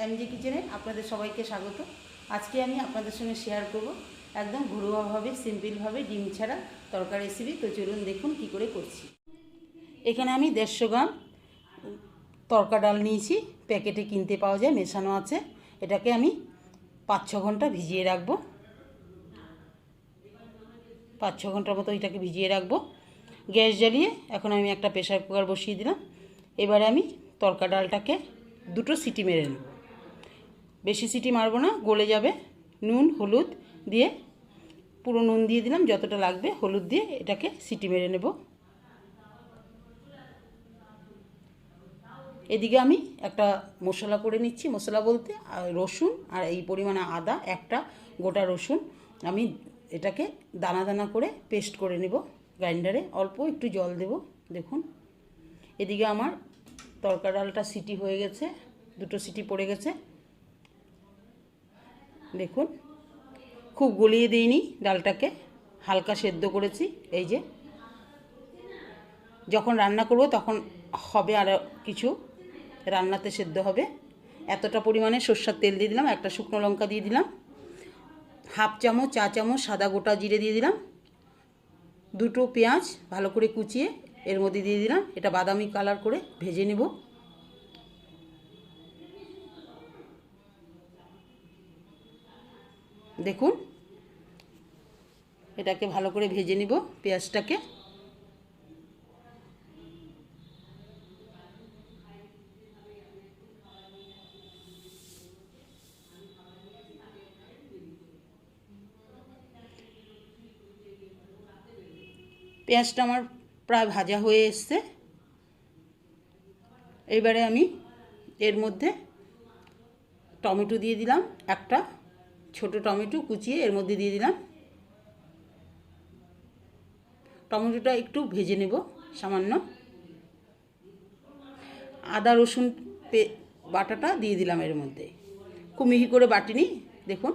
MG কিচেনে আপনাদের সবাইকে স্বাগত। আজকে আমি আপনাদের সঙ্গে শেয়ার করব একদম ঘরোয়াভাবে সিম্পলভাবে ডিম ছাড়া তরকারি রেসিপি তো চলুন দেখুন কি করে করছি। এখানে আমি দেড়শো গ্রাম তরকা ডাল নিয়েছি। প্যাকেটে কিনতে পাওয়া যায়, মেশানো আছে। এটাকে আমি পাঁচ ছ ঘণ্টা ভিজিয়ে রাখব। পাঁচ ছ ঘণ্টার মতো এটাকে ভিজিয়ে রাখব। গ্যাস জ্বালিয়ে এখন আমি একটা প্রেশার কুকার বসিয়ে দিলাম। এবারে আমি তরকা ডালটাকে দুটো সিটি মেরে নেব। বেশি সিটি মারবো না, গলে যাবে। নুন, হলুদ দিয়ে পুরো নুন দিয়ে দিলাম, যতটা লাগবে হলুদ দিয়ে এটাকে সিটি মেরে নেব। এদিকে আমি একটা মশলা করে নিচ্ছি, মশলা বলতে রসুন আর এই পরিমাণে আদা, একটা গোটা রসুন। আমি এটাকে দানা দানা করে পেস্ট করে নেব গ্রাইন্ডারে, অল্প একটু জল দেব, দেখুন। এদিকে আমার তরকা ডালটা সিটি হয়ে গেছে, দুটো সিটি পড়ে গেছে। দেখুন, খুব গলিয়ে দিইনি ডালটাকে, হালকা সেদ্ধ করেছি, এই যে। যখন রান্না করব তখন হবে আরও কিছু, রান্নাতে সেদ্ধ হবে। এতটা পরিমাণে সর্ষার তেল দিয়ে দিলাম, একটা শুকনো লঙ্কা দিয়ে দিলাম। হাফ চামচ, চা চামচ, সাদা গোটা জিরে দিয়ে দিলাম। দুটো পেঁয়াজ ভালো করে কুচিয়ে এর মধ্যে দিয়ে দিলাম। এটা বাদামি কালার করে ভেজে নেব। দেখুন। এটাকে ভালো করে ভেজে নিব পেঁয়াজটাকে। পেঁয়াজটা আমার প্রায় ভাজা হয়ে এসছে। এবারে আমি এর মধ্যে টমেটো দিয়ে দিলাম একটা ছোট টমেটো কুচিয়ে এর মধ্যে দিয়ে দিলাম। টমেটোটা একটু ভেজে নেব সামান্য। আদা, রসুন বাটাটা দিয়ে দিলাম এর মধ্যে। খুব মিহি করে বাটিনি, দেখুন।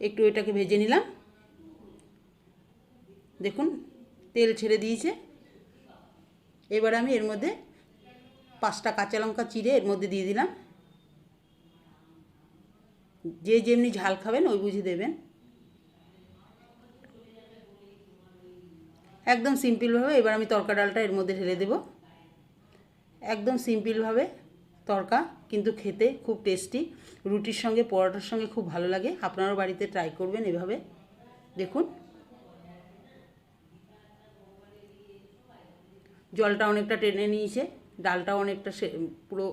একটু এটাকে ভেজে নিলাম। দেখুন, তেল ছেড়ে দিয়েছে। এবার আমি এর মধ্যে পাঁচটা কাঁচা লঙ্কা চিড়ে এর মধ্যে দিয়ে দিলাম। যে যেমনি ঝাল খাবেন, ওই বুঝে দেবেন। একদম সিম্পলভাবে, এবার আমি তরকা ডালটা এর মধ্যে ঢেলে দেব। একদম সিম্পলভাবে তরকা, কিন্তু খেতে খুব টেস্টি। রুটির সঙ্গে, পরোটার সঙ্গে খুব ভালো লাগে। আপনারাও বাড়িতে ট্রাই করবেন এভাবে। দেখুন। জলটা অনেকটা টেনে নিয়েছে। ডালটা অনেকটা পুরো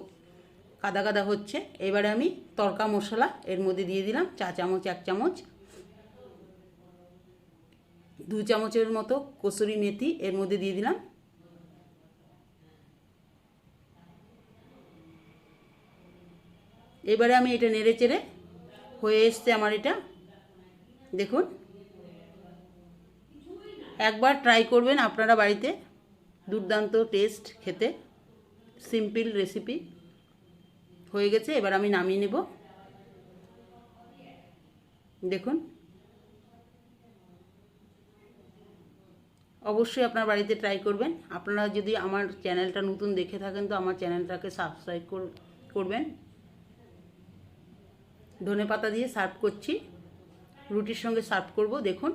কাদা কাদা হচ্ছে। এবারে আমি তরকা মশলা, এর মধ্যে দিয়ে দিলাম চা চামচ, এক চামচ। দু চামচের মতো কসুরি মেথি, এর মধ্যে দিয়ে দিলাম। এবারে আমি এটা নেড়ে চেড়ে হয়ে এসছে আমার এটা। দেখুন। একবার ট্রাই করবেন আপনারা বাড়িতে। দুর্দান্ত টেস্ট খেতে। সিম্পল রেসিপি হয়ে গেছে, এবার আমি নামিয়ে নেব। দেখুন। অবশ্যই আপনার বাড়িতে ট্রাই করবেন। আপনারা যদি আমার চ্যানেলটা নতুন দেখে থাকেন, তো আমার চ্যানেলটাকে সাবস্ক্রাইব করবেন। ধনে পাতা দিয়ে সার্ভ করছি। রুটির সঙ্গে সার্ভ করব, দেখুন।